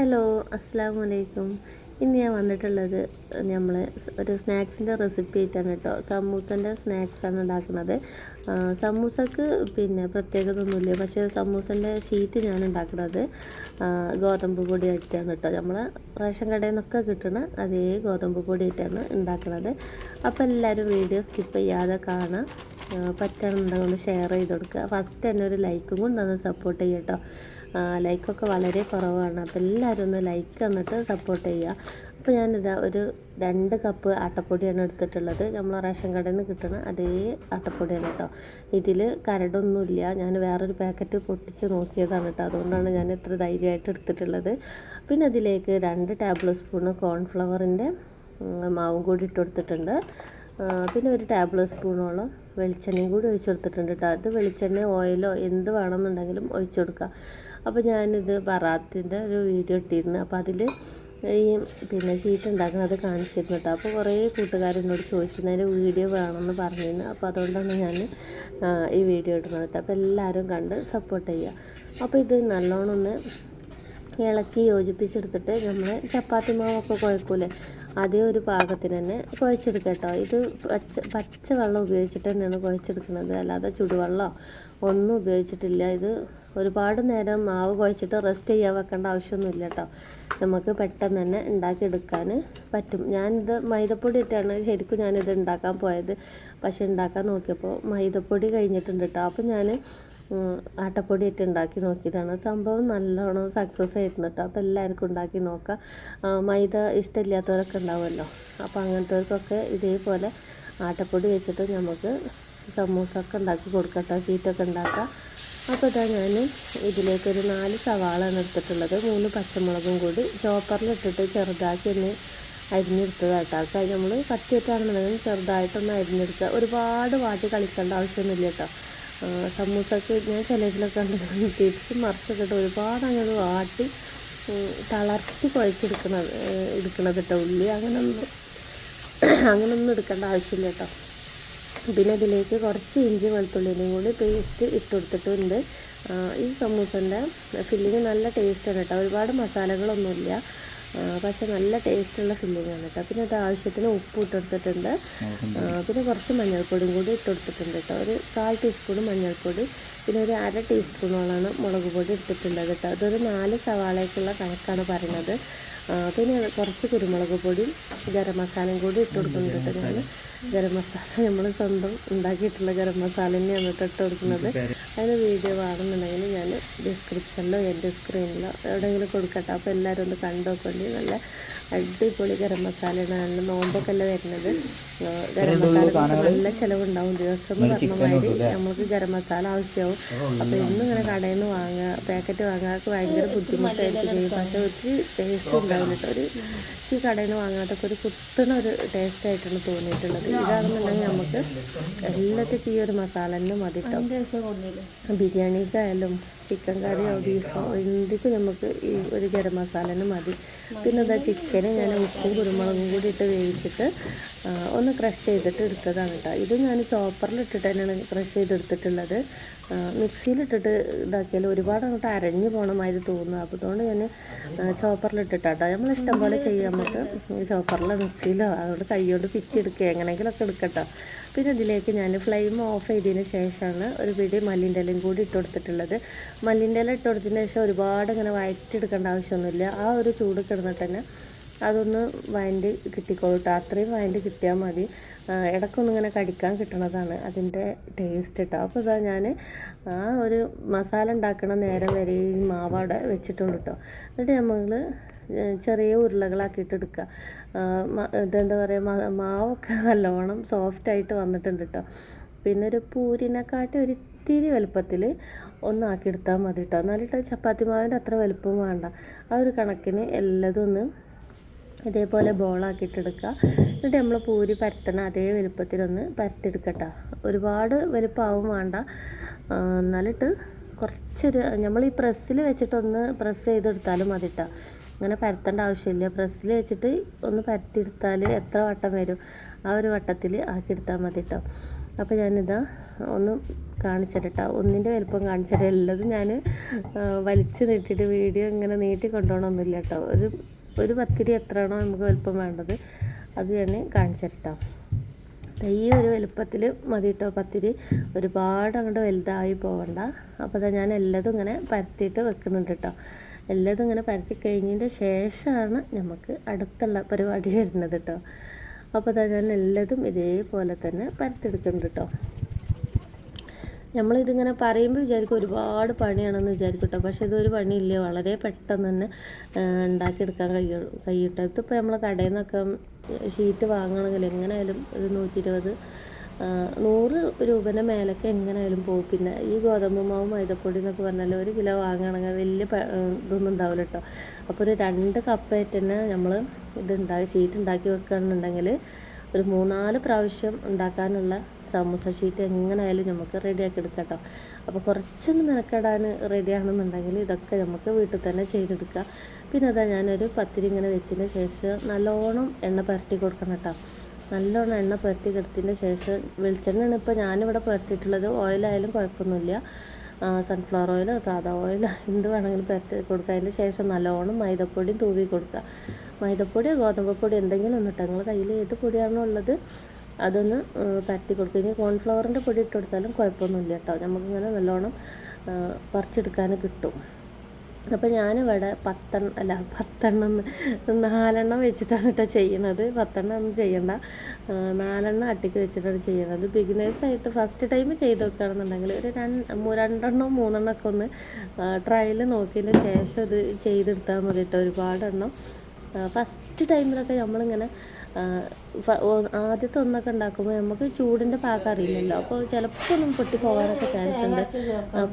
Hello അസ്സാം വലൈക്കും ഇന്ന് ഞാൻ വന്നിട്ടുള്ളത് നമ്മൾ ഒരു സ്നാക്സിന്റെ റെസിപ്പി ആയിട്ടാണ് കേട്ടോ. സമൂസന്റെ സ്നാക്സാണ് ഉണ്ടാക്കുന്നത്. സമൂസക്ക് പിന്നെ പ്രത്യേകത ഒന്നുമില്ല പക്ഷേ സമൂസന്റെ ഷീറ്റ് ഞാൻ ഉണ്ടാക്കുന്നത് ഗോതമ്പ് പൊടി ആയിട്ടാണ് കേട്ടോ. നമ്മൾ റേഷൻ കടയിൽ നിന്നൊക്കെ കിട്ടുന്ന അതേ ഗോതമ്പ് പൊടി ആയിട്ടാണ് ഉണ്ടാക്കുന്നത്. അപ്പോൾ എല്ലാവരും വീഡിയോ സ്കിപ്പ് ചെയ്യാതെ കാണാം പറ്റുന്നുണ്ടെങ്കിൽ ഒന്ന് ഷെയർ ചെയ്ത് കൊടുക്കുക. ഫസ്റ്റ് തന്നെ ഒരു ലൈക്കും കൊണ്ട് സപ്പോർട്ട് ചെയ്യാം കേട്ടോ. ലൈക്കൊക്കെ വളരെ കുറവാണ്. അപ്പോൾ എല്ലാവരും ഒന്ന് ലൈക്ക് തന്നിട്ട് സപ്പോർട്ട് ചെയ്യുക. അപ്പോൾ ഞാനിതാ ഒരു രണ്ട് കപ്പ് ആട്ടപ്പൊടിയാണ് എടുത്തിട്ടുള്ളത്. നമ്മൾ റേഷൻ കടയിൽ നിന്ന് കിട്ടുന്ന അതേ ആട്ടപ്പൊടിയാണ് കേട്ടോ. ഇതിൽ കരടൊന്നുമില്ല. ഞാൻ വേറൊരു പാക്കറ്റ് പൊട്ടിച്ച് നോക്കിയതാണ് കേട്ടോ. അതുകൊണ്ടാണ് ഞാൻ ഇത്ര ധൈര്യമായിട്ട് എടുത്തിട്ടുള്ളത്. പിന്നെ അതിലേക്ക് രണ്ട് ടേബിൾ സ്പൂണ് കോൺഫ്ലവറിന്റെ മാവും കൂടി ഇട്ട് കൊടുത്തിട്ടുണ്ട്. പിന്നെ ഒരു ടേബിൾ സ്പൂണോളം വെളിച്ചെണ്ണയും കൂടി ഒഴിച്ച് കൊടുത്തിട്ടുണ്ട് കേട്ടോ അത് വെളിച്ചെണ്ണ ഓയിലോ എന്ത് വേണമെന്നുണ്ടെങ്കിലും ഒഴിച്ചു കൊടുക്കുക അപ്പോൾ ഞാനിത് ബറാത്തിന്റെ ഒരു വീഡിയോ ഇട്ടിരുന്നു. അപ്പോൾ അതിൽ ഈ പിന്നെ ഷീറ്റ് ഉണ്ടാക്കുന്നത് കാണിച്ചിരുന്നു കേട്ടോ അപ്പോൾ കുറേ കൂട്ടുകാരെന്നോട് ചോദിച്ചിരുന്നതിന്റെ വീഡിയോ വേണമെന്ന് പറഞ്ഞിരുന്നു. അപ്പോൾ അതുകൊണ്ടാണ് ഞാൻ ഈ വീഡിയോ ഇടുന്നത് അപ്പോൾ എല്ലാവരും കണ്ട് സപ്പോർട്ട് ചെയ്യുക അപ്പോൾ ഇത് നല്ലോണം ഒന്ന് ഇളക്കി യോജിപ്പിച്ചെടുത്തിട്ട് നമ്മൾ ചപ്പാത്തി മാവൊക്കെ കുഴക്കൂലേ? അതേ ഒരു പാകത്തിന് തന്നെ കുഴച്ചെടുക്കുക കേട്ടോ. ഇത് പച്ച പച്ച വെള്ളം ഉപയോഗിച്ചിട്ട് തന്നെയാണ് കുഴച്ചെടുക്കുന്നത്. അല്ലാതെ ചുടുവെള്ളമോ ഒന്നും ഉപയോഗിച്ചിട്ടില്ല. ഇത് ഒരുപാട് നേരം മാവ് കുഴച്ചിട്ട് റെസ്റ്റ് ചെയ്യാൻ വെക്കേണ്ട ആവശ്യമൊന്നുമില്ല കേട്ടോ. നമുക്ക് പെട്ടെന്ന് തന്നെ ഉണ്ടാക്കിയെടുക്കാൻ പറ്റും. ഞാനിത് മൈദപ്പൊടി ഇട്ടാണ് ശരിക്കും ഞാനിത് ഉണ്ടാക്കാൻ പോയത്. പക്ഷെ ഉണ്ടാക്കാൻ നോക്കിയപ്പോൾ മൈദപ്പൊടി കഴിഞ്ഞിട്ടുണ്ട് കേട്ടോ. അപ്പോൾ ഞാൻ ആട്ടപ്പൊടി ഇട്ട് ഉണ്ടാക്കി നോക്കിയതാണ്. സംഭവം നല്ലോണം സക്സസ് ആയിരുന്നു കേട്ടോ അപ്പോൾ എല്ലാവർക്കും ഉണ്ടാക്കി നോക്കാം. മൈദ ഇഷ്ടമില്ലാത്തവരൊക്കെ ഉണ്ടാവുമല്ലോ. അപ്പോൾ അങ്ങനത്തെവർക്കൊക്കെ ഇതേപോലെ ആട്ടപ്പൊടി വെച്ചിട്ട് നമുക്ക് സമൂസ ഒക്കെ ഉണ്ടാക്കി കൊടുക്കാം ഷീറ്റൊക്കെ ഉണ്ടാക്കാം. അപ്പോൾ ഇതാ ഞാൻ ഇതിലേക്കൊരു നാല് സവാളാണ് എടുത്തിട്ടുള്ളത്. മൂന്ന് പച്ചമുളകും കൂടി ചോപ്പറിലിട്ടിട്ട് ചെറുതാക്കി ഒന്ന് അരിഞ്ഞെടുത്തതാട്ടോ അത് നമ്മൾ കത്തിയിട്ടാണെന്നുണ്ടെങ്കിൽ ചെറുതായിട്ടൊന്ന് അരിഞ്ഞെടുക്കുക. ഒരുപാട് വാട്ടി കളിക്കേണ്ട ആവശ്യമൊന്നുമില്ല കേട്ടോ സമൂസക്ക് ഞാൻ ചിലതിലൊക്കെ കണ്ട് തിരിച്ച് മറിച്ചൊക്കെ ഇട്ട് ഒരുപാട് അങ്ങോട്ട് വാട്ടി തളർത്തി കുഴച്ചെടുക്കണത് എടുക്കണത് കേട്ടോ ഉള്ളി. അങ്ങനൊന്നും അങ്ങനൊന്നും എടുക്കേണ്ട ആവശ്യമില്ല കേട്ടോ. പിന്നെ ഇതിലേക്ക് കുറച്ച് ഇഞ്ചി വെളുത്തുള്ളിയും കൂടി പേസ്റ്റ് ഇട്ട് കൊടുത്തിട്ടുണ്ട്. ഈ സമൂസന്റെ ഫില്ലിങ് നല്ല ടേസ്റ്റാണ് കേട്ടോ. ഒരുപാട് മസാലകളൊന്നുമില്ല. പക്ഷെ നല്ല ടേസ്റ്റുള്ള ഫില്ലിംഗ് ആണ് കേട്ടോ. പിന്നെ അത് ആവശ്യത്തിന് ഉപ്പ് ഇട്ടെടുത്തിട്ടുണ്ട്. പിന്നെ കുറച്ച് മഞ്ഞൾപ്പൊടിയും കൂടി ഇട്ടെടുത്തിട്ടുണ്ട് കേട്ടോ. ഒരു കാൽ ടീസ്പൂൺ മഞ്ഞൾപ്പൊടി പിന്നെ ഒരു അര ടീസ്പൂണോളാണ് മുളക് പൊടി എടുത്തിട്ടുള്ളത് കേട്ടോ. അതൊരു നാല് സവാളയ്ക്കുള്ള കണക്കാണ് പറയുന്നത്. പിന്നെ കുറച്ച് കുരുമുളക് പൊടിയും ഗരം മസാലയും കൂടി ഇട്ട് കൊടുക്കുന്നുണ്ട് ഞാൻ ഗരം മസാല. നമ്മൾ സ്വന്തം ഉണ്ടാക്കിയിട്ടുള്ള ഗരം മസാല തന്നെയാണ് ഇട്ട് കൊടുക്കുന്നത്. അതിന് വീഡിയോ വേണമെന്നുണ്ടെങ്കിൽ ഞാൻ ഡിസ്ക്രിപ്ഷനിലോ എന്റെ സ്ക്രീനിലോ എവിടെയെങ്കിലും കൊടുക്കട്ടെ. അപ്പോൾ എല്ലാവരും ഒന്ന് കണ്ടു നോക്കേണ്ടി. നല്ല അടിപൊളി ഗരം മസാലയാണ്. നോമ്പൊക്കെ അല്ലേ വരുന്നത്? ഗരം മസാല നല്ല ചിലവുണ്ടാവും. ദിവസം പറഞ്ഞമാതിരി പറഞ്ഞ മാതിരി നമുക്ക് ഗരം മസാല ആവശ്യമാവും അപ്പോൾ ഇന്നും ഇങ്ങനെ കടയിൽ നിന്ന് വാങ്ങുക പാക്കറ്റ് വാങ്ങാൻ ഭയങ്കര ബുദ്ധിമുട്ടായിരിക്കും. പക്ഷേ ഒത്തിരി ടേസ്റ്റ് ഉണ്ടാവില്ല കേട്ടോ. ഒരു ഈ കടയിൽ നിന്ന് വാങ്ങാത്തൊക്കെ ഒരു കുത്തുന്ന ഒരു ടേസ്റ്റ് ആയിട്ടാണ് തോന്നിയിട്ടുള്ളത്. ഇതാണെന്നുണ്ടെങ്കിൽ നമുക്ക് എല്ലാത്തിനും ഈ ഒരു മസാല തന്നെ മതി കേട്ടോ. ബിരിയാണിക്കായാലും ചിക്കൻ കറിയോ ബീഫോ എന്തിപ്പോൾ നമുക്ക് ഈ ഒരു ഗരം മസാല മതി. പിന്നെ ഇതാ ചിക്കന് ഞാൻ ഉപ്പും കുരുമുളകും കൂടി ഇട്ട് വേവിച്ചിട്ട് ഒന്ന് ക്രഷ് ചെയ്തിട്ട് എടുത്തതാണ് കേട്ടോ. ഇത് ഞാൻ ചോപ്പറിൽ ഇട്ടിട്ട് തന്നെയാണ് ക്രഷ് ചെയ്തെടുത്തിട്ടുള്ളത്. മിക്സിയിലിട്ടിട്ട് ഇതാക്കിയാൽ ഒരുപാട് അങ്ങോട്ട് അരഞ്ഞു പോകണ മാതിരി തോന്നുന്നു. അപ്പോൾ അതുകൊണ്ട് ഞാൻ ചോപ്പറിലിട്ടിട്ടാട്ടോ നമ്മൾ ഇഷ്ടം പോലെ ചെയ്യാൻ നമുക്ക് ചോപ്പറിലോ മിക്സിയിലോ അതുകൊണ്ട് കൈയോട് പിച്ചെടുക്കുക എങ്ങനെയെങ്കിലുമൊക്കെ എടുക്കട്ടോ. പിന്നെ ഇതിലേക്ക് ഞാൻ ഫ്ലെയിം ഓഫ് ചെയ്തതിന് ശേഷമാണ് ഒരു പിടി മല്ലിന്റെ ഇലയും കൂടി ഇട്ട് കൊടുത്തിട്ടുള്ളത്. മല്ലിന്റെ ഇല ഇട്ട് കൊടുത്തതിന് ശേഷം ഒരുപാട് ഇങ്ങനെ വഴറ്റിയെടുക്കേണ്ട ആവശ്യമൊന്നുമില്ല. ആ ഒരു ചൂട് കിടന്നിട്ട് തന്നെ അതൊന്ന് വയന്റ് കിട്ടിക്കോളൂ കേട്ടോ അത്രയും വയന്റ് കിട്ടിയാൽ മതി. ഇടയ്ക്കൊന്നും ഇങ്ങനെ കടിക്കാൻ കിട്ടണതാണ് അതിന്റെ ടേസ്റ്റ് കേട്ടോ അപ്പോൾ ഇതാ ഞാൻ ആ ഒരു മസാല ഉണ്ടാക്കണ നേരം വരെ ഈ മാവാടെ വെച്ചിട്ടുണ്ട് കേട്ടോ എന്നിട്ട് നമ്മൾ ചെറിയ ഉരുളകളാക്കിയിട്ട് എടുക്കുക. ഇതെന്താ പറയുക മാവൊക്കെ നല്ലോണം സോഫ്റ്റായിട്ട് വന്നിട്ടുണ്ട് കേട്ടോ പിന്നെ ഒരു പൂരിനെക്കാട്ടി ഒരു ഇത്തിരി വലുപ്പത്തിൽ ഒന്നാക്കിയെടുത്താൽ മതി കേട്ടോ എന്നാലിട്ട് ചപ്പാത്തി മാവിന്റെ അത്ര വലുപ്പം വേണ്ട. ആ ഒരു കണക്കിന് എല്ലാതും ഒന്ന് ഇതേപോലെ ബോളാക്കിയിട്ടെടുക്കുക എന്നിട്ട് നമ്മൾ പൂരി പരത്തണ അതേ വലുപ്പത്തിലൊന്ന് പരത്തെടുക്കട്ടോ ഒരുപാട് വലുപ്പമാവും വേണ്ട. എന്നാലിട്ട് കുറച്ചൊരു നമ്മൾ ഈ പ്രസ്സിൽ വെച്ചിട്ടൊന്ന് പ്രസ് ചെയ്തെടുത്താലും മതി കേട്ടോ അങ്ങനെ പരത്തേണ്ട ആവശ്യമില്ല. പ്രസ്സിൽ വെച്ചിട്ട് ഒന്ന് പരത്തിയെടുത്താൽ എത്ര വട്ടം വരും? ആ ഒരു വട്ടത്തിൽ ആക്കിയെടുത്താൽ മതി കേട്ടോ അപ്പോൾ ഞാനിതാ ഒന്ന് കാണിച്ചിട്ടാ ഒന്നിന്റെ വലുപ്പം കാണിച്ചിട്ട് എല്ലാം ഞാൻ വലിച്ചു നീട്ടിയിട്ട് വീഡിയോ ഇങ്ങനെ നീട്ടി കൊണ്ടുപോകണമൊന്നുമില്ല കേട്ടോ. ഒരു ഒരു പത്തിരി എത്രയാണോ നമുക്ക് വലുപ്പം വേണ്ടത് അത് തന്നെ കാണിച്ചിട്ടാ ഈ ഒരു വലുപ്പത്തിൽ മതി കേട്ടോ പത്തിരി? ഒരുപാട് അങ്ങോട്ട് വലുതായി പോകണ്ട അപ്പോൾ ഞാൻ എല്ലാതും ഇങ്ങനെ പരത്തിയിട്ട് വെക്കുന്നുണ്ട് കേട്ടോ. എല്ലാതും ഇങ്ങനെ പരത്തി കഴിഞ്ഞതിന്റെ ശേഷമാണ് നമുക്ക് അടുത്തുള്ള പരിപാടി വരുന്നത് കേട്ടോ. അപ്പോൾ ഞാൻ എല്ലാതും ഇതേപോലെ തന്നെ പരത്തെടുക്കുന്നുണ്ട് കേട്ടോ. നമ്മളിതിങ്ങനെ പറയുമ്പോൾ വിചാരിക്കും ഒരുപാട് പണിയാണെന്ന് വിചാരിക്കും കേട്ടോ പക്ഷേ ഇതൊരു പണിയില്ല? വളരെ പെട്ടെന്ന് തന്നെ ഉണ്ടാക്കിയെടുക്കാൻ കഴിയുള്ളൂ. കഴിയട്ടെ. ഇതിപ്പോൾ നമ്മൾ കടയിൽ നിന്നൊക്കെ ഷീറ്റ് വാങ്ങണമെങ്കിൽ എങ്ങനെയായാലും ഒരു നൂറ്റി ഇരുപത് നൂറ് രൂപേന്റെ മേലൊക്കെ എങ്ങനെയായാലും പോകും പിന്നെ ഈ ഗോതമ്പ് മാവ് മൈദപ്പൊടി എന്നൊക്കെ പറഞ്ഞാൽ ഒരു കിലോ വാങ്ങുകയാണെങ്കിൽ വലിയ ഇതൊന്നും ഉണ്ടാവില്ല കേട്ടോ അപ്പോൾ ഒരു രണ്ട് കപ്പായിട്ട് തന്നെ നമ്മൾ ഇത് ഉണ്ടാക്കി ഷീറ്റ് ഉണ്ടാക്കി വെക്കുകയാണെന്നുണ്ടെങ്കിൽ ഒരു മൂന്നാൽ പ്രാവശ്യം ഉണ്ടാക്കാനുള്ള സമൂസ ഷീറ്റ് എങ്ങനെയായാലും നമുക്ക് റെഡിയാക്കി എടുക്കാം കേട്ടോ അപ്പോൾ കുറച്ചൊന്ന് മെനക്കെടാൻ റെഡിയാണെന്നുണ്ടെങ്കിൽ ഇതൊക്കെ നമുക്ക് വീട്ടിൽ തന്നെ ചെയ്തെടുക്കാം പിന്നെ അതാ ഞാനൊരു പത്തിരി ഇങ്ങനെ വെച്ചതിന് ശേഷം നല്ലോണം എണ്ണ പുരട്ടി കൊടുക്കണം കേട്ടോ. നല്ലോണം എണ്ണ പുരട്ടി കൊടുത്തതിന് ശേഷം വെളിച്ചെണ്ണയാണ് ഇപ്പോൾ ഞാനിവിടെ പുരട്ടിയിട്ടുള്ളത്. ഓയിലായാലും കുഴപ്പമൊന്നുമില്ല. സൺഫ്ലവർ ഓയിലോ സാധാ ഓയിലോ എന്ത് വേണമെങ്കിലും പുരട്ടി കൊടുക്കുക. അതിന് ശേഷം നല്ലോണം മൈദപ്പൊടിയും തൂവി കൊടുക്കുക. മൈദപ്പൊടിയോ ഗോതമ്പ് പൊടി എന്തെങ്കിലും ഒന്ന് നിങ്ങൾ കയ്യിൽ ഏത് പൊടിയാണോ ഉള്ളത് അതൊന്ന് പരത്തി കൊടുക്കുക. ഇനി കോൺഫ്ലവറിന്റെ പൊടി ഇട്ട് കൊടുത്താലും കുഴപ്പമൊന്നുമില്ല കേട്ടോ. നമുക്കിങ്ങനെ നല്ലോണം പറിച്ചെടുക്കാൻ കിട്ടും. അപ്പോൾ ഞാനിവിടെ പത്തെണ്ണം അല്ല പത്തെണ്ണം നാലെണ്ണം വെച്ചിട്ടാണ് കേട്ടോ ചെയ്യുന്നത് പത്തെണ്ണം ഒന്നും ചെയ്യണ്ട. നാലെണ്ണം അട്ടിക്ക് വെച്ചിട്ടാണ് ചെയ്യണത്. ബിഗിനേഴ്സായിട്ട് ഫസ്റ്റ് ടൈം ചെയ്ത് വെക്കുകയാണെന്നുണ്ടെങ്കിൽ ഒരു രണ്ട് രണ്ടെണ്ണോ മൂന്നെണ്ണം ഒക്കെ ഒന്ന് ട്രയൽ നോക്കിയതിന് ശേഷം ഇത് ചെയ്തെടുത്താൽ മതി കേട്ടോ ഒരുപാടെണ്ണം ഫസ്റ്റ് ടൈമിലൊക്കെ നമ്മളിങ്ങനെ ആദ്യത്തെ ഒന്നൊക്കെ ഉണ്ടാക്കുമ്പോൾ നമുക്ക് ചൂടിന്റെ പാകം അറിയില്ലല്ലോ. അപ്പോൾ ചിലപ്പോൾ ഒന്നും പൊട്ടിപ്പോകാനൊക്കെ ചാൻസ് ഉണ്ട്.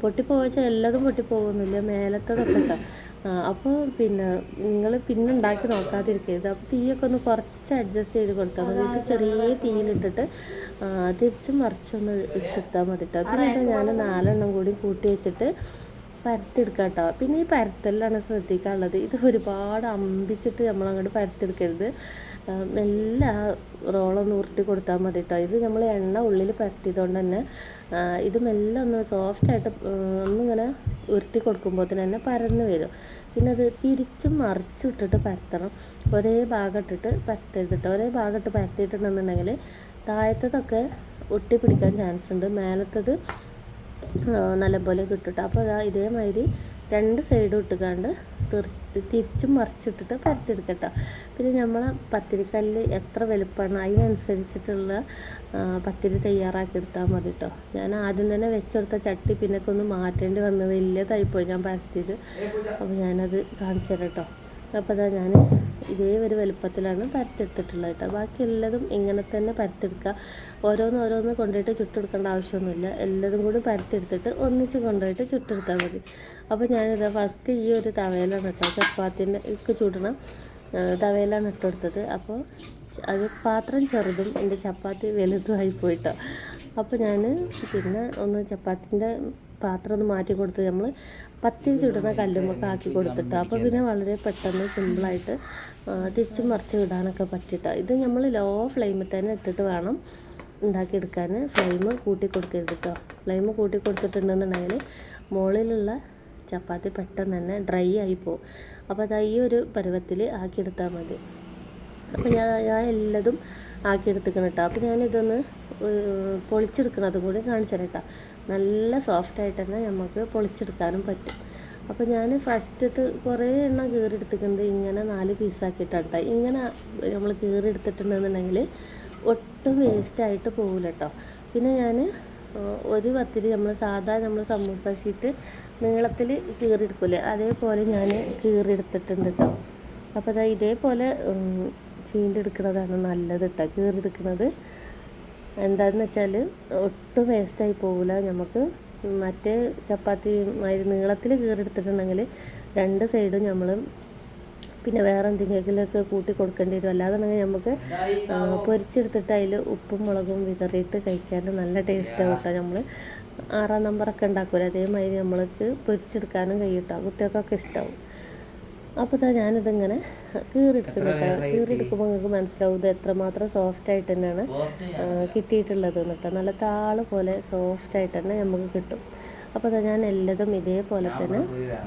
പൊട്ടിപ്പോവാച്ചാൽ എല്ലാതും പൊട്ടിപ്പോകുന്നില്ല മേലത്തതൊക്കെ അപ്പോൾ പിന്നെ നിങ്ങൾ പിന്നെ ഉണ്ടാക്കി നോക്കാതിരിക്കരുത്. അപ്പോൾ തീയൊക്കെ ഒന്ന് കുറച്ച് അഡ്ജസ്റ്റ് ചെയ്ത് കൊടുത്താൽ മതി. ചെറിയ തീയിലിട്ടിട്ട് തിരിച്ച് മറിച്ചൊന്ന് ഇട്ടെടുത്താൽ മതി കേട്ടോ പിന്നെ ഞാൻ നാലെണ്ണം കൂടി കൂട്ടി വെച്ചിട്ട് പരത്തെടുക്കാം കേട്ടോ പിന്നെ ഈ പരത്തലാണ് ശ്രദ്ധിക്കാനുള്ളത്. ഇത് ഒരുപാട് അമ്പിച്ചിട്ട് നമ്മളങ്ങോട്ട് പരത്തിയെടുക്കരുത്. ആ റോളൊന്ന് ഉരുട്ടി കൊടുത്താൽ മതി കേട്ടോ ഇത് നമ്മൾ എണ്ണ ഉള്ളിൽ പരത്തിയതുകൊണ്ട് തന്നെ ഇത് മെല്ലെ ഒന്ന് സോഫ്റ്റായിട്ട് ഒന്നിങ്ങനെ ഉരുട്ടി കൊടുക്കുമ്പോൾ തന്നെ പരന്ന് വരും. പിന്നെ അത് തിരിച്ചും മറിച്ചും ഇട്ടിട്ട് പരത്തണം. ഒരേ ഭാഗം ഇട്ടിട്ട് പരത്തരുത് കേട്ടോ ഒരേ ഭാഗം ഇട്ട് പരത്തിയിട്ടുണ്ടെന്നുണ്ടെങ്കിൽ താഴത്തതൊക്കെ ഒട്ടി പിടിക്കാൻ ചാൻസ് ഉണ്ട്. മേലത്തത് നല്ലപോലെ കിട്ടും അപ്പോൾ ഇതേമാതിരി രണ്ട് സൈഡും ഇട്ടുകാണ്ട് തിരി- തിരിച്ചും മറിച്ചിട്ടിട്ട് പരത്തിയെടുക്കട്ടോ. പിന്നെ നമ്മൾ പത്തിരിക്കല്ല് എത്ര വലുപ്പമാണ് അതിനനുസരിച്ചിട്ടുള്ള പത്തിരി തയ്യാറാക്കി എടുത്താൽ മതി കേട്ടോ ഞാൻ ആദ്യം തന്നെ വെച്ചെടുത്ത ചട്ടി പിന്നൊക്കെ ഒന്ന് മാറ്റേണ്ടി വന്നു വലിയതായിപ്പോയി ഞാൻ പരത്തിയത്. അപ്പോൾ ഞാനത് കാണിച്ചു തരാം കേട്ടോ. അപ്പോൾ അതാ ഞാൻ ഇതേ ഒരു വലുപ്പത്തിലാണ് പരത്തെടുത്തിട്ടുള്ളത് കേട്ടോ. ബാക്കി എല്ലാതും ഇങ്ങനെ തന്നെ പരത്തെടുക്കുക ഓരോന്ന് ഓരോന്ന് കൊണ്ടുപോയിട്ട് ചുട്ടെടുക്കേണ്ട ആവശ്യമൊന്നുമില്ല. എല്ലാതും കൂടി പരത്തെടുത്തിട്ട് ഒന്നിച്ച് കൊണ്ടുപോയിട്ട് ചുട്ടെടുത്താൽ മതി. അപ്പോൾ ഞാനിതാ ഫസ്റ്റ് ഈ ഒരു തവയിലാണ് കേട്ടോ ചപ്പാത്തിന്റെ ഇക്ക് ചുടണം. തവയിലാണ് ഇട്ടെടുത്തത് അപ്പോൾ അത് പാത്രം ചെറുതും എന്റെ ചപ്പാത്തി വലുതുമായി പോയിട്ടോ. അപ്പോൾ ഞാൻ പിന്നെ ഒന്ന് ചപ്പാത്തിന്റെ പാത്രം ഒന്ന് മാറ്റി കൊടുത്ത് നമ്മൾ പത്തി ചുടുന്ന കല്ലുമൊക്കെ ആക്കി കൊടുത്തിട്ട്. അപ്പോൾ പിന്നെ വളരെ പെട്ടെന്ന് സിമ്പിളായിട്ട് തിരിച്ച് മറിച്ച് വിടാനൊക്കെ പറ്റിയിട്ട് ഇത് നമ്മൾ ലോ ഫ്ലെയിമിൽ തന്നെ ഇട്ടിട്ട് വേണം ഉണ്ടാക്കിയെടുക്കാൻ ഫ്ലെയിം കൂട്ടി കൊടുക്കരുത് കേട്ടോ ഫ്ലെയിം കൂട്ടി കൊടുത്തിട്ടുണ്ടെന്നുണ്ടെങ്കിൽ മുകളിലുള്ള ചപ്പാത്തി പെട്ടെന്ന് തന്നെ ഡ്രൈ ആയി പോകും അപ്പോൾ അത് ഈ ഒരു പരുവത്തിൽ ആക്കിയെടുത്താൽ മതി. അപ്പോൾ ഞാൻ ഞാൻ എല്ലാതും ആക്കിയെടുത്തിക്കണം കേട്ടോ അപ്പോൾ ഞാനിതൊന്ന് പൊളിച്ചെടുക്കണം അതും കൂടി കാണിച്ചു തരാം കേട്ടോ നല്ല സോഫ്റ്റായിട്ട് തന്നെ നമുക്ക് പൊളിച്ചെടുക്കാനും പറ്റും. അപ്പോൾ ഞാൻ ഫസ്റ്റത്ത് കുറേ എണ്ണം കീറിയെടുത്തിക്കുന്നത് ഇങ്ങനെ നാല് പീസാക്കിയിട്ടാണ് ഇങ്ങനെ നമ്മൾ കീറിയെടുത്തിട്ടുണ്ടെന്നുണ്ടെങ്കിൽ ഒട്ടും വേസ്റ്റായിട്ട് പോകില്ല കേട്ടോ പിന്നെ ഞാൻ ഒരു പത്തിരി നമ്മൾ സാധാ നമ്മൾ സമൂസ ഷീറ്റ് നീളത്തിൽ കീറിയെടുക്കില്ലേ അതേപോലെ ഞാൻ കീറിയെടുത്തിട്ടുണ്ട് കേട്ടോ അപ്പോൾ അതാ ഇതേപോലെ ചീണ്ടെടുക്കുന്നതാണ് നല്ലത് കേട്ടോ കീറിയെടുക്കുന്നത് എന്താണെന്ന് വെച്ചാൽ ഒട്ടും വേസ്റ്റായി പോകില്ല നമുക്ക് മറ്റേ ചപ്പാത്തി മാതിരി നീളത്തിൽ കീറിയെടുത്തിട്ടുണ്ടെങ്കിൽ രണ്ട് സൈഡും നമ്മൾ പിന്നെ വേറെ എന്തെങ്കിലുമൊക്കെ കൂട്ടി കൊടുക്കേണ്ടി വരും. അല്ലാതെണെങ്കിൽ നമുക്ക് പൊരിച്ചെടുത്തിട്ട് അതിൽ ഉപ്പും മുളകും വിതറിയിട്ട് കഴിക്കാൻ നല്ല ടേസ്റ്റാണ് കേട്ടോ നമ്മൾ ആറാം നമ്പറൊക്കെ ഉണ്ടാക്കുമല്ലോ അതേമാതിരി നമ്മൾക്ക് പൊരിച്ചെടുക്കാനും കഴിയും കേട്ടോ കുട്ടികൾക്കൊക്കെ ഇഷ്ടമാവും അപ്പോൾ ഞാനിതിങ്ങനെ കീറിയെടുക്കുന്നു കീറിയെടുക്കുമ്പോൾ നിങ്ങൾക്ക് മനസ്സിലാവും ഇത് എത്രമാത്രം സോഫ്റ്റ് ആയിട്ട് തന്നെയാണ് കിട്ടിയിട്ടുള്ളത് എന്നിട്ട് നല്ല താൾ പോലെ സോഫ്റ്റ് ആയിട്ട് തന്നെ നമുക്ക് കിട്ടും. അപ്പോൾ അതാ ഞാൻ എല്ലാതും ഇതേപോലെ തന്നെ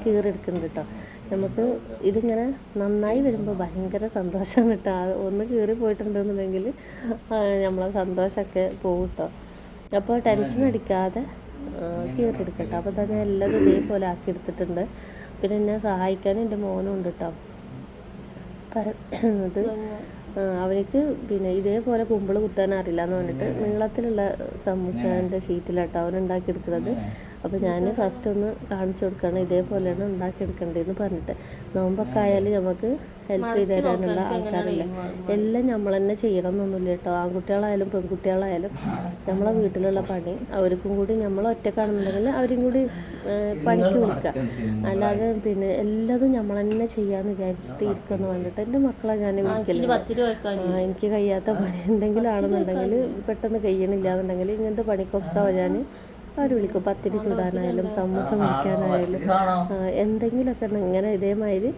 കീറിയെടുക്കുന്നുണ്ട് കേട്ടോ. നമുക്ക് ഇതിങ്ങനെ നന്നായി വരുമ്പോൾ ഭയങ്കര കേട്ടോ. അത് ഒന്ന് കീറി പോയിട്ടുണ്ടെന്നുണ്ടെങ്കിൽ നമ്മളെ സന്തോഷമൊക്കെ പോകും കേട്ടോ. അപ്പോൾ ടെൻഷൻ അടിക്കാതെ കീറിയെടുക്കട്ടോ. അപ്പോൾ തന്നെ എല്ലാതും ഇതേപോലെ ആക്കി എടുത്തിട്ടുണ്ട് പിന്നെ എന്നെ സഹായിക്കാൻ എന്റെ മോനും ഉണ്ട് കേട്ടോ. പര- അവർക്ക് പിന്നെ ഇതേപോലെ കുമ്പിൾ കുത്താൻ അറിയില്ല എന്ന് പറഞ്ഞിട്ട് നീളത്തിലുള്ള സമൂസേന്റെ ഷീറ്റിലാട്ടോ അവൻ ഉണ്ടാക്കിയെടുക്കുന്നത്. അപ്പോൾ ഞാൻ ഫസ്റ്റ് ഒന്ന് കാണിച്ചു കൊടുക്കുകയാണ് ഇതേപോലെയാണ് ഉണ്ടാക്കിയെടുക്കേണ്ടതെന്ന് പറഞ്ഞിട്ട്. നോമ്പൊക്കെ ആയാലും നമുക്ക് ഹെൽപ്പ് ചെയ്ത് തരാനുള്ള ആൾക്കാരില്ല? എല്ലാം നമ്മൾ തന്നെ ചെയ്യണം എന്നൊന്നുമില്ല കേട്ടോ. ആൺകുട്ടികളായാലും പെൺകുട്ടികളായാലും നമ്മളെ വീട്ടിലുള്ള പണി അവർക്കും കൂടി നമ്മൾ ഒറ്റക്കാണെന്നുണ്ടെങ്കിൽ അവരും കൂടി പണിക്ക് വിളിക്കുക. അല്ലാതെ പിന്നെ എല്ലാതും നമ്മൾ തന്നെ ചെയ്യാന്ന് വിചാരിച്ചിട്ട് ഇരിക്കുമെന്ന് പറഞ്ഞിട്ട് എന്റെ മക്കളെ ഞാൻ വിളിക്കലുണ്ട്. ആ, എനിക്ക് കഴിയാത്ത പണി എന്തെങ്കിലും ആണെന്നുണ്ടെങ്കിൽ പെട്ടെന്ന് കഴിയണില്ല എന്നുണ്ടെങ്കിൽ ഇങ്ങനത്തെ പണിക്കൊക്കെ ഞാൻ അവർ വിളിക്കും. പത്തിരി ചൂടാനായാലും സമൂസ കുടിക്കാനായാലും എന്തെങ്കിലും എന്തെങ്കിലുമൊക്കെ ഇങ്ങനെ ഇതേമാതിരി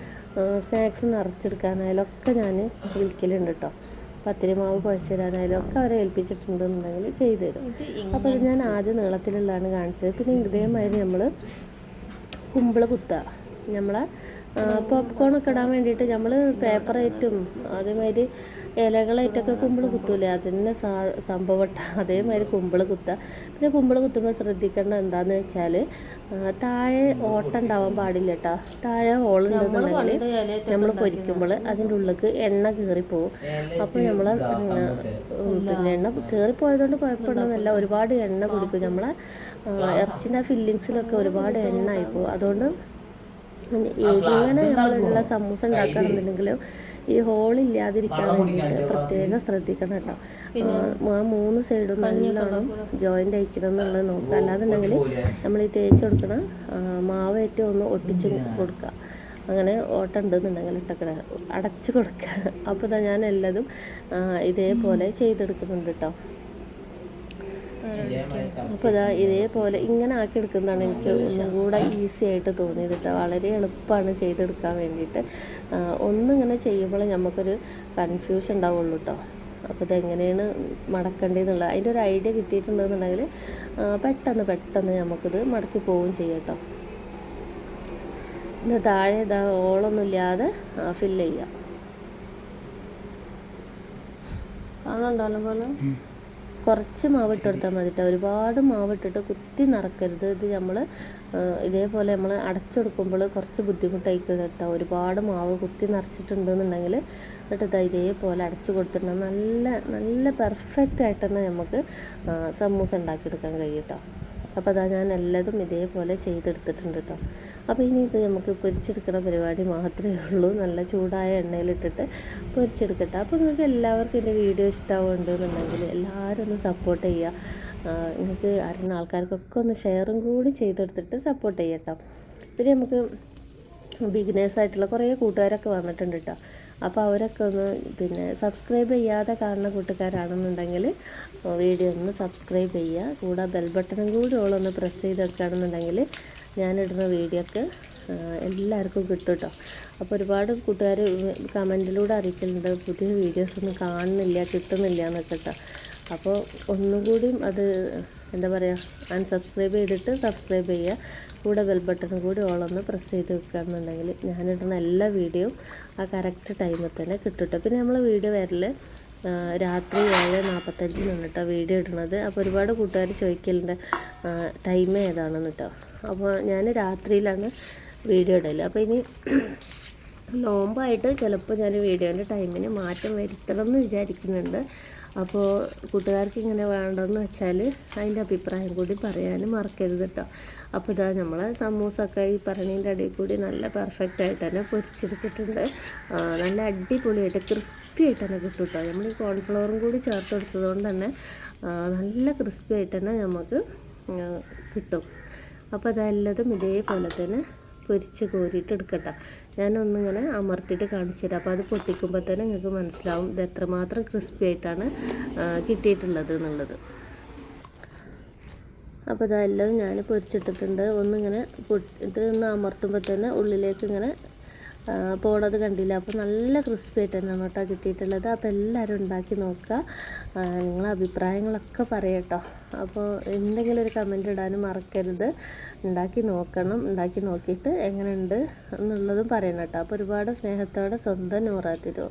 സ്നാക്സ് നിറച്ചെടുക്കാനായാലും ഒക്കെ ഞാൻ വിളിക്കലുണ്ട് കേട്ടോ. പത്തിരി മാവ് കുഴച്ചിടാനായാലും ഒക്കെ അവരെ ഏൽപ്പിച്ചിട്ടുണ്ടെന്നുണ്ടെങ്കിൽ ചെയ്തു തരും. അപ്പോൾ ഇത് ഞാൻ ആദ്യം നീളത്തിലുള്ളതാണ് കാണിച്ചത്. പിന്നെ ഇതേമാതിരി നമ്മൾ കുമ്പിൾ കുത്തുക. നമ്മളെ പോപ്കോൺ ഒക്കെ ഇടാൻ വേണ്ടിയിട്ട് നമ്മൾ പേപ്പർ പേപ്പറായിട്ടും അതേമാതിരി ഇലകളായിട്ടൊക്കെ കുമ്പിൾ കുത്തൂലേ? അതിന് സാ സംഭവട്ട. അതേമാതിരി കുമ്പിൾ കുത്തുക പിന്നെ കുമ്പിൾ കുത്തുമ്പോൾ ശ്രദ്ധിക്കേണ്ട എന്താണെന്ന് വെച്ചാൽ താഴെ ഓട്ടം ഉണ്ടാവാൻ പാടില്ല കേട്ടോ താഴെ ഹോളുണ്ടെന്നുണ്ടെങ്കിൽ നമ്മൾ പൊരിക്കുമ്പോൾ അതിന്റെ ഉള്ളിലേക്ക് എണ്ണ കയറിപ്പോവും അപ്പോൾ നമ്മൾ പിന്നെ എണ്ണ കയറിപ്പോയതുകൊണ്ട് കുഴപ്പമുണ്ടെന്നല്ല ഒരുപാട് എണ്ണ കുടിക്കും. നമ്മളെ ഇറച്ചിന്റെ ഫില്ലിങ്സിലൊക്കെ ഒരുപാട് എണ്ണ ആയിപ്പോവും. അതുകൊണ്ട് എങ്ങനെ നമ്മളുള്ള സമൂസ ഉണ്ടാക്കണമെന്നുണ്ടെങ്കിലും ഈ ഹോൾ ഇല്ലാതിരിക്കാൻ വേണ്ടിയിട്ട് പ്രത്യേകം ശ്രദ്ധിക്കണം കേട്ടോ. ആ, മൂന്ന് സൈഡും നല്ലോണം ജോയിന്റ് അയക്കണം എന്നുള്ളത് നോക്കുക. അല്ലാന്നുണ്ടെങ്കിൽ നമ്മൾ ഈ തേച്ച് കൊടുക്കണം മാവ് ഏറ്റവും ഒന്ന് ഒട്ടിച്ച് കൊടുക്കുക. അങ്ങനെ ഓട്ടം ഉണ്ടെന്നുണ്ടെങ്കിൽ ഇട്ടക്കട അടച്ച് കൊടുക്കുക. അപ്പോൾ ഞാൻ എല്ലാതും ഇതേപോലെ ചെയ്തെടുക്കുന്നുണ്ട് കേട്ടോ. അപ്പോൾ ഇതാ ഇതേപോലെ ഇങ്ങനെ ആക്കി എടുക്കുന്നതാണ് എനിക്ക് ഒന്നും കൂടെ ഈസി ആയിട്ട് തോന്നിയത് കേട്ടോ വളരെ എളുപ്പമാണ് ചെയ്തെടുക്കാൻ വേണ്ടിയിട്ട്. ഒന്നിങ്ങനെ ചെയ്യുമ്പോൾ നമുക്കൊരു കൺഫ്യൂഷൻ ഉണ്ടാവുള്ളൂ കേട്ടോ അപ്പോൾ ഇതെങ്ങനെയാണ് മടക്കേണ്ടതെന്നുള്ളത്. അതിന്റെ ഒരു ഐഡിയ കിട്ടിയിട്ടുണ്ടെന്നുണ്ടെങ്കിൽ പെട്ടെന്ന് പെട്ടെന്ന് നമുക്കിത് മടക്കി പോവുകയും ചെയ്യാം കേട്ടോ ഇത് താഴെ ഇതാ ഓളൊന്നുമില്ലാതെ ഫില്ല് ചെയ്യാം. ആണുണ്ടല്ലോ പോലെ? കുറച്ച് മാവ് ഇട്ട് കൊടുത്താൽ മതി കേട്ടോ ഒരുപാട് മാവ് ഇട്ടിട്ട് കുത്തി നിറക്കരുത്. ഇത് നമ്മൾ ഇതേപോലെ നമ്മൾ അടച്ചെടുക്കുമ്പോൾ കുറച്ച് ബുദ്ധിമുട്ടായിരിക്കും കേട്ടോ. ഒരുപാട് മാവ് കുത്തി നിറച്ചിട്ടുണ്ടെന്നുണ്ടെങ്കിൽ ഇതാ ഇതേപോലെ അടച്ചു കൊടുത്തിട്ടുണ്ടെങ്കിൽ നല്ല നല്ല പെർഫെക്റ്റ് ആയിട്ട് തന്നെ നമുക്ക് സമൂസ ഉണ്ടാക്കിയെടുക്കാൻ കഴിയും കേട്ടോ അപ്പോൾ അതാ ഞാൻ എല്ലാതും ഇതേപോലെ ചെയ്തെടുത്തിട്ടുണ്ട് കേട്ടോ അപ്പോൾ ഇനി ഇത് നമുക്ക് പൊരിച്ചെടുക്കുന്ന പരിപാടി മാത്രമേ ഉള്ളൂ. നല്ല ചൂടായ എണ്ണയിലിട്ടിട്ട് പൊരിച്ചെടുക്കട്ടെ. അപ്പോൾ നിങ്ങൾക്ക് എല്ലാവർക്കും എന്റെ വീഡിയോ ഇഷ്ടമാവുന്നുണ്ടെന്നുണ്ടെങ്കിൽ എല്ലാവരും ഒന്ന് സപ്പോർട്ട് ചെയ്യുക. നിങ്ങൾക്ക് അറിയുന്ന ആൾക്കാർക്കൊക്കെ ഒന്ന് ഷെയറും കൂടി ചെയ്തെടുത്തിട്ട് സപ്പോർട്ട് ചെയ്യട്ടോ. പിന്നെ നമുക്ക് ബിഗിനേഴ്സ് ആയിട്ടുള്ള കുറേ കൂട്ടുകാരൊക്കെ വന്നിട്ടുണ്ട് കേട്ടോ അപ്പോൾ അവരൊക്കെ ഒന്ന് പിന്നെ സബ്സ്ക്രൈബ് ചെയ്യാതെ കാണുന്ന കൂട്ടുകാരാണെന്നുണ്ടെങ്കിൽ വീഡിയോ ഒന്ന് സബ്സ്ക്രൈബ് ചെയ്യുക. കൂടെ ബെൽ ബട്ടണും കൂടി ഓളൊന്ന് പ്രസ് ചെയ്ത് വെക്കുകയാണെന്നുണ്ടെങ്കിൽ ഞാനിടുന്ന വീഡിയോക്ക് എല്ലാവർക്കും കിട്ടും കേട്ടോ അപ്പോൾ ഒരുപാട് കൂട്ടുകാർ കമന്റിലൂടെ അറിയിക്കുന്നുണ്ട് പുതിയ വീഡിയോസ് ഒന്നും കാണുന്നില്ല കിട്ടുന്നില്ല എന്നൊക്കെ കേട്ടോ. അപ്പോൾ ഒന്നും കൂടിയും അത് എന്താ പറയുക അൺസബ്സ്ക്രൈബ് ചെയ്തിട്ട് സബ്സ്ക്രൈബ് ചെയ്യുക. കൂടെ ബെൽ ബട്ടണും കൂടി ഓളൊന്ന് പ്രസ് ചെയ്ത് വെക്കുകയാണെന്നുണ്ടെങ്കിൽ ഞാനിടുന്ന എല്ലാ വീഡിയോയും ആ കറക്റ്റ് ടൈമിൽ തന്നെ കേട്ടോ പിന്നെ നമ്മൾ വീഡിയോ വരൽ രാത്രി ഏഴ് നാൽപ്പത്തഞ്ചിനാണ് കേട്ടോ വീഡിയോ ഇടുന്നത്. അപ്പോൾ ഒരുപാട് കൂട്ടുകാർ ചോദിക്കലുണ്ട് ടൈം ഏതാണെന്ന് കേട്ടോ അപ്പോൾ ഞാൻ രാത്രിയിലാണ് വീഡിയോ ഇടൽ അപ്പോൾ ഇനി നോമ്പായിട്ട് ചിലപ്പോൾ ഞാൻ വീഡിയോന്റെ ടൈമിന് മാറ്റം വരുത്തണം എന്ന് വിചാരിക്കുന്നുണ്ട്. അപ്പോൾ കൂട്ടുകാർക്ക് ഇങ്ങനെ വേണ്ടെന്ന് വെച്ചാൽ അതിന്റെ അഭിപ്രായം കൂടി പറയാനും മറക്കരുത് കേട്ടോ. അപ്പോൾ ഇതാ നമ്മളെ സമൂസൊക്കെ ഈ പറഞ്ഞതിന്റെ ഇടയിൽ കൂടി നല്ല പെർഫെക്റ്റ് ആയിട്ട് തന്നെ പൊരിച്ചെടുത്തിട്ടുണ്ട്. നല്ല അടിപൊളിയായിട്ട് ക്രിസ്പി ആയിട്ട് തന്നെ കിട്ടും കേട്ടോ. നമ്മൾ ഈ കോൺഫ്ലവറും കൂടി ചേർത്ത് കൊടുത്തത് കൊണ്ട് തന്നെ നല്ല ക്രിസ്പി ആയിട്ട് തന്നെ നമുക്ക് കിട്ടും. അപ്പോൾ അതെല്ലതും ഇതേപോലെ തന്നെ പൊരിച്ച് കോരിയിട്ട് എടുക്കട്ടെ. ഞാനൊന്നിങ്ങനെ അമർത്തിയിട്ട് കാണിച്ചു തരാം. അപ്പോൾ അത് പൊട്ടിക്കുമ്പോൾ തന്നെ നിങ്ങൾക്ക് മനസ്സിലാവും ഇത് എത്രമാത്രം ക്രിസ്പി ആയിട്ടാണ് കിട്ടിയിട്ടുള്ളത് എന്നുള്ളത്. അപ്പോൾ ഇതെല്ലാം ഞാൻ പൊരിച്ചിട്ടിട്ടുണ്ട്. ഒന്നിങ്ങനെ പൊട്ടി ഇത് ഒന്ന് അമർത്തുമ്പോൾ തന്നെ ഉള്ളിലേക്ക് ഇങ്ങനെ പോണത് കണ്ടില്ല. അപ്പോൾ നല്ല ക്രിസ്പി ആയിട്ട് തന്നെയാണ് കേട്ടോ കിട്ടിയിട്ടുള്ളത്. അപ്പോൾ എല്ലാവരും ഉണ്ടാക്കി നോക്കുക. നിങ്ങളെ അഭിപ്രായങ്ങളൊക്കെ പറയട്ടോ. അപ്പോൾ എന്തെങ്കിലും ഒരു കമന്റ് ഇടാനും മറക്കരുത്. ഉണ്ടാക്കി നോക്കണം. ഉണ്ടാക്കി നോക്കിയിട്ട് എങ്ങനെയുണ്ട് എന്നുള്ളതും പറയണം കേട്ടോ. അപ്പോൾ ഒരുപാട് സ്നേഹത്തോടെ സ്വന്തം നൂറാത്തിരോ